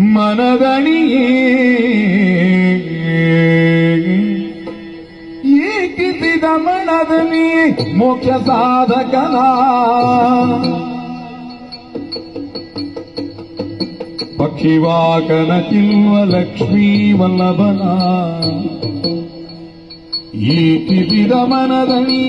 ಮನದಣಿಯೇ ಏಕಿಸಿದ ಮನದನಿ ಮೋಕ್ಷ ಸಾಧಕನ. ಪಕ್ಷಿವಾಕನ ಚಿಲ್ವ ಲಕ್ಷ್ಮೀ ವಲ್ಲಭನ. ಈಕಿಸಿದ ಮನದಣಿಯೇ